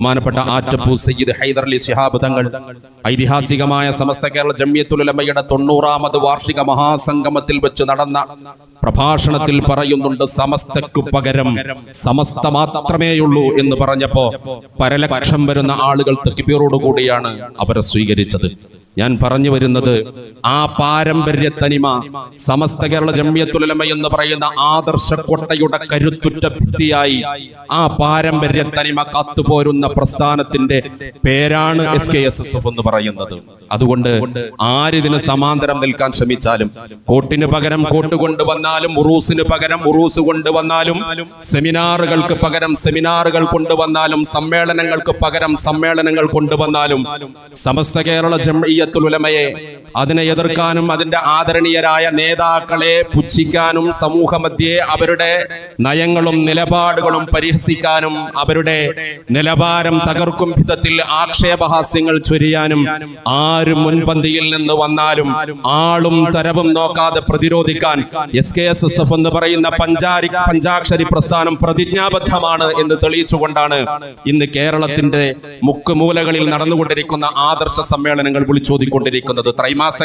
ബഹുമാനപ്പെട്ട ആറ്റപ്പൂ സയ്യിദ് ഹൈദർ അലി ശിഹാബ് തങ്ങൾ ഐതിഹാസികമായ സമസ്ത കേരള ജമ്യത്തുലമയുടെ തൊണ്ണൂറാമത് വാർഷിക മഹാസംഗമത്തിൽ വെച്ച് നടന്ന പ്രഭാഷണത്തിൽ പറയുന്നുണ്ട് സമസ്തക്കു പകരം സമസ്ത മാത്രമേയുള്ളൂ എന്ന് പറഞ്ഞപ്പോ പരലക്ഷം വരുന്ന ആളുകൾ തെക്കിപ്പീറോടുകൂടിയാണ് അവരെ സ്വീകരിച്ചത്. ഞാൻ പറഞ്ഞു വരുന്നത് ആ പാരമ്പര്യ തനിമ സമസ്ത കേരള ജമ്യത്തുലമ എന്ന് പറയുന്ന ആദർശ കൊട്ടയുടെ കരുത്തുറ്റ ഭിത്തിയായി ആ പാരമ്പര്യ തനിമ കാത്തുപോരുന്ന പ്രസ്ഥാനത്തിന്റെ പേരാണ് S K S S F എന്ന് പറയുന്നത്. അതുകൊണ്ട് ആരിതിന് സമാന്തരം നിൽക്കാൻ ശ്രമിച്ചാലും കോട്ടിന് പകരം കോട്ട് കൊണ്ടുവന്നാലും ഉറൂസിന് പകരം ഉറൂസ് കൊണ്ടുവന്നാലും സെമിനാറുകൾക്ക് പകരം സെമിനാറുകൾ കൊണ്ടുവന്നാലും സമ്മേളനങ്ങൾക്ക് പകരം സമ്മേളനങ്ങൾ കൊണ്ടുവന്നാലും സമസ്ത കേരള ജംഇയ്യത്തുൽ ഉലമയെ അതിനെ എതിർക്കാനും അതിന്റെ ആദരണീയരായ നേതാക്കളെ പുച്ഛിക്കാനും സമൂഹമധ്യേ അവരുടെ നയങ്ങളും നിലപാടുകളും പരിഹസിക്കാനും അവരുടെ നിലവാരം തകർക്കും വിധത്തിൽ ആക്ഷേപഹാസ്യങ്ങൾ ചൊരിയാനും ആരും മുൻപന്തിയിൽ നിന്ന് വന്നാലും ആളും തരവും നോക്കാതെ പ്രതിരോധിക്കാൻ S K S S F എന്ന് പറയുന്ന പഞ്ചാരി പഞ്ചാക്ഷരി പ്രസ്ഥാനം പ്രതിജ്ഞാബദ്ധമാണ് എന്ന് തെളിയിച്ചുകൊണ്ടാണ് ഇന്ന് കേരളത്തിന്റെ മുക്കുമൂലകളിൽ നടന്നുകൊണ്ടിരിക്കുന്ന ആദർശ സമ്മേളനങ്ങൾ വിളിച്ചോതിക്കൊണ്ടിരിക്കുന്നത് ത്രൈമാസ